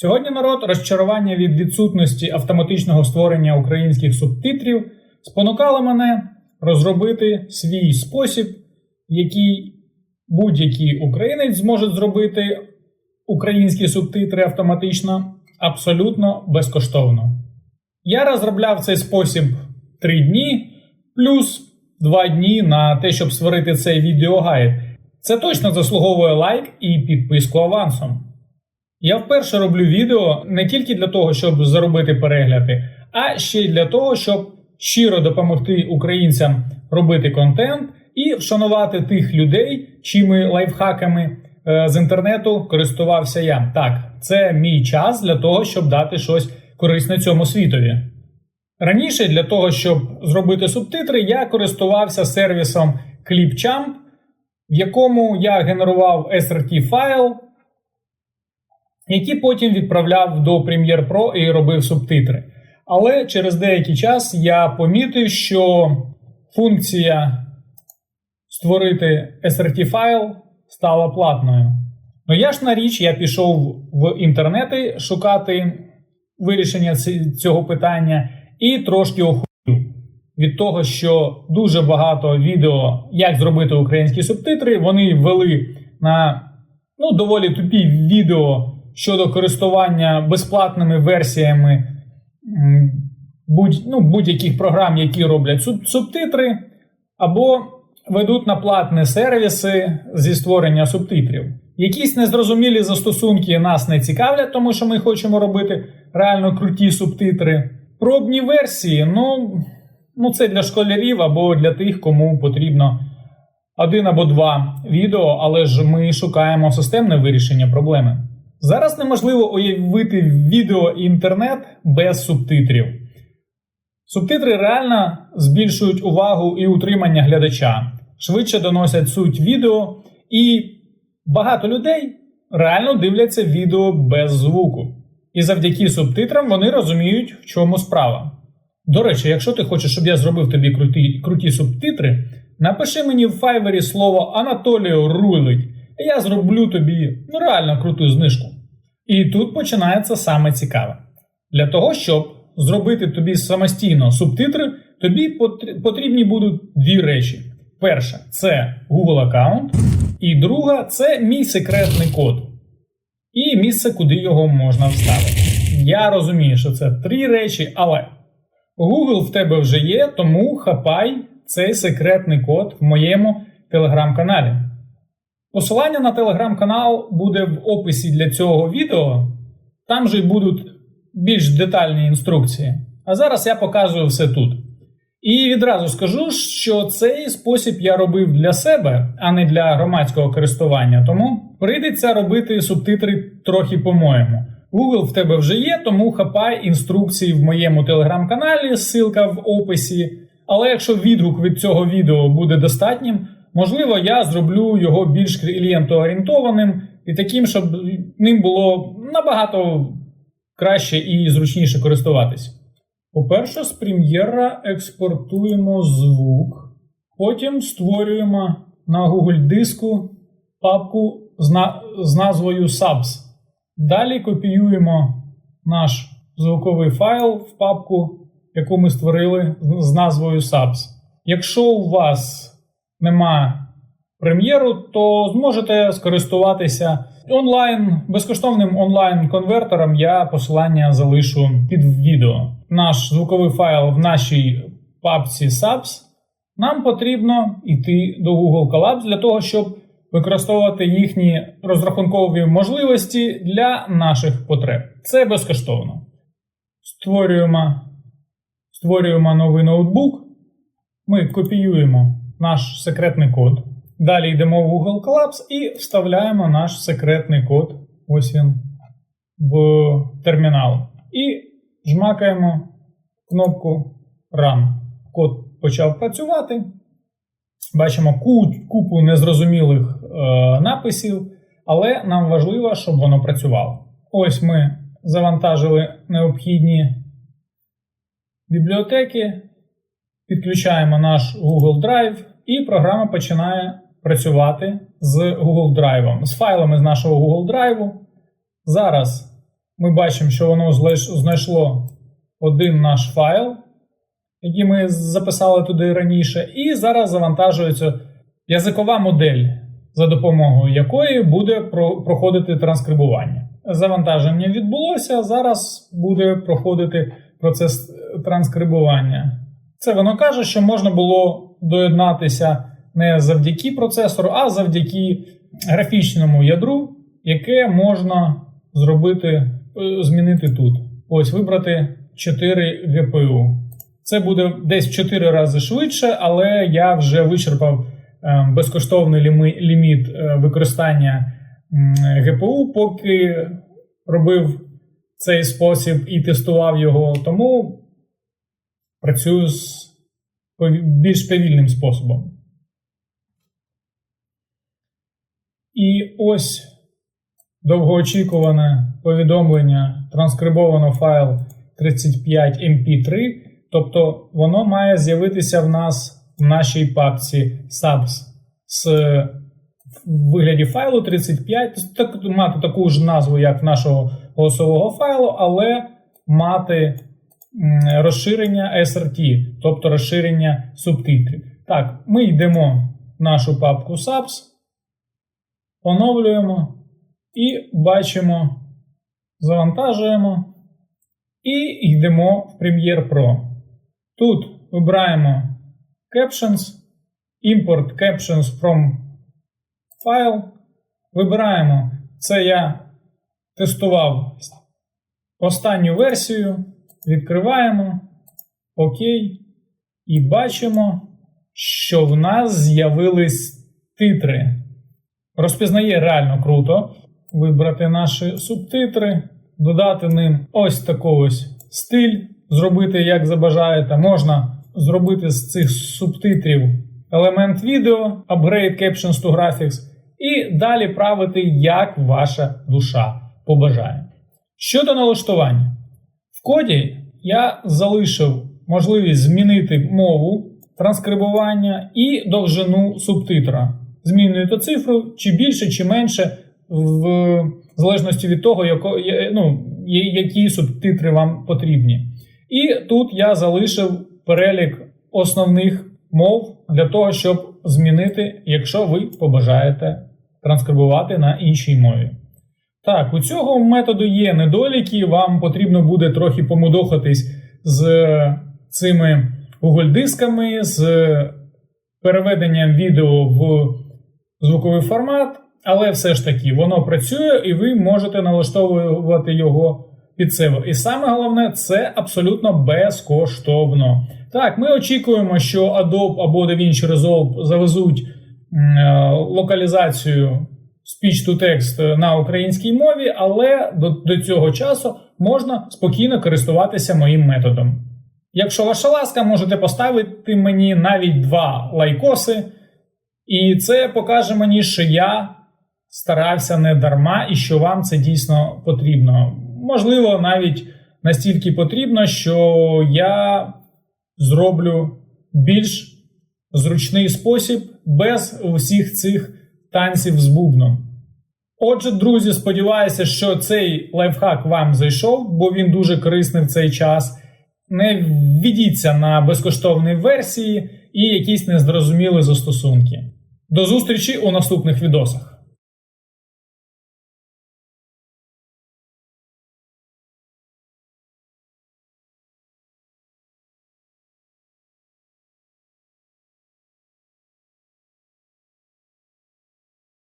Сьогодні народ розчарування від відсутності автоматичного створення українських субтитрів спонукало мене розробити свій спосіб, який будь-який українець зможе зробити українські субтитри автоматично абсолютно безкоштовно. Я розробляв цей спосіб 3 дні, плюс 2 дні на те, щоб створити цей відеогайд. Це точно заслуговує лайк і підписку авансом. Я вперше роблю відео не тільки для того, щоб заробити перегляди, а ще й для того, щоб щиро допомогти українцям робити контент і вшанувати тих людей, чими лайфхаками е, з інтернету користувався я. Так, це мій час для того, щоб дати щось корисне цьому світові. Раніше для того, щоб зробити субтитри, я користувався сервісом ClipChamp, в якому я генерував SRT файл, який потім відправляв до Premiere Pro і робив субтитри. Але через деякий час я помітив, що функція створити SRT файл стала платною. Ну ясна річ, я пішов в інтернети шукати вирішення цього питання і трошки охуїв від того, що дуже багато відео, як зробити українські субтитри, вони ввели на ну, доволі тупі відео щодо користування безплатними версіями будь, ну, будь-яких програм, які роблять суб- субтитри, або ведуть на платні сервіси зі створення субтитрів. Якісь незрозумілі застосунки нас не цікавлять, тому що ми хочемо робити реально круті субтитри. Пробні версії, ну, ну це для школярів або для тих, кому потрібно один або два відео, але ж ми шукаємо системне вирішення проблеми. Зараз неможливо уявити відео і інтернет без субтитрів. Субтитри реально збільшують увагу і утримання глядача, швидше доносять суть відео, і багато людей реально дивляться відео без звуку. І завдяки субтитрам вони розуміють, в чому справа. До речі, якщо ти хочеш, щоб я зробив тобі круті, круті субтитри, напиши мені в файвері слово Анатолію рулить, я зроблю тобі ну, реально круту знижку. І тут починається саме цікаве. Для того, щоб зробити тобі самостійно субтитри, тобі потрібні будуть дві речі. Перша це Google аккаунт, і друга це мій секретний код. І місце, куди його можна вставити. Я розумію, що це три речі, але Google в тебе вже є, тому хапай цей секретний код в моєму телеграм-каналі. Посилання на телеграм-канал буде в описі для цього відео. Там же й будуть більш детальні інструкції. А зараз я показую все тут. І відразу скажу, що цей спосіб я робив для себе, а не для громадського користування. Тому прийдеться робити субтитри трохи по-моєму. Google в тебе вже є, тому хапай інструкції в моєму телеграм-каналі, ссылка в описі. Але якщо відгук від цього відео буде достатнім, можливо, я зроблю його більш клієнтоорієнтованим і таким, щоб ним було набагато краще і зручніше користуватись. По-перше, з прем'єра експортуємо звук, потім створюємо на Google диску папку з, на- з назвою Subs. Далі копіюємо наш звуковий файл в папку, яку ми створили з назвою Subs. Якщо у вас нема прем'єру, то зможете скористуватися онлайн, безкоштовним онлайн-конвертером. Я посилання залишу під відео. Наш звуковий файл в нашій папці Subs. Нам потрібно йти до Google Collabs для того, щоб використовувати їхні розрахункові можливості для наших потреб. Це безкоштовно. Створюємо, створюємо новий ноутбук. Ми копіюємо наш секретний код. Далі йдемо в Google Collabs і вставляємо наш секретний код. Ось він в термінал. І жмакаємо кнопку Run. Код почав працювати. Бачимо купу незрозумілих е, написів, але нам важливо, щоб воно працювало. Ось ми завантажили необхідні бібліотеки, підключаємо наш Google Drive, і програма починає працювати з Google Drive, з файлами з нашого Google Drive. Зараз Ми бачимо, що воно знайшло один наш файл, який ми записали туди раніше, і зараз завантажується язикова модель, за допомогою якої буде проходити транскрибування. Завантаження відбулося, зараз буде проходити процес е, транскрибування. Це воно каже, що можна було доєднатися не завдяки процесору, а завдяки графічному ядру, яке можна зробити, е, змінити тут. Ось вибрати 4 GPU. Це буде десь в 4 рази швидше, але я вже вичерпав е, безкоштовний ліміт е, використання GPU, поки робив цей спосіб і тестував його. Тому працюю з більш повільним способом. І ось довгоочікуване повідомлення транскрибовано файл 35 mp3, тобто воно має з'явитися в нас в нашій папці subs з вигляді файлу 35, так, мати таку ж назву, як в нашого голосового файлу, але мати розширення SRT, тобто розширення субтитрів. Так, ми йдемо в нашу папку subs, оновлюємо і бачимо, завантажуємо і йдемо в Premiere Pro. Тут вибираємо Captions, Import Captions from File. Вибираємо, це я тестував останню версію, відкриваємо ОК і бачимо, що в нас з'явились титри. Розпізнає реально круто. Вибрати наші субтитри, додати ним ось такий ось стиль, зробити як забажаєте. Можна зробити з цих субтитрів елемент відео, upgrade captions to graphics, і далі правити, як ваша душа побажає. Щодо налаштування, в коді я залишив можливість змінити мову транскрибування і довжину субтитра. Змінюєте цифру чи більше, чи менше, в залежності від того, яко, ну, які субтитри вам потрібні. І тут я залишив перелік основних мов для того, щоб змінити, якщо ви побажаєте транскрибувати на іншій мові. Так, у цього методу є недоліки, вам потрібно буде трохи помудохатись з цими Google-дисками, з переведенням відео в звуковий формат, але все ж таки воно працює і ви можете налаштовувати його під себе. І саме головне, це абсолютно безкоштовно. Так, ми очікуємо, що Adobe або DaVinci Resolve завезуть м, е, локалізацію speech-to-text на українській мові, але до, до цього часу можна спокійно користуватися моїм методом. Якщо ваша ласка, можете поставити мені навіть два лайкоси, і це покаже мені, що я старався не дарма і що вам це дійсно потрібно. Можливо, навіть настільки потрібно, що я зроблю більш зручний спосіб без усіх цих танців з бубном. Отже, друзі, сподіваюся, що цей лайфхак вам зайшов, бо він дуже корисний в цей час. Не введіться на безкоштовній версії і якісь незрозумілі застосунки. До зустрічі у наступних відосах.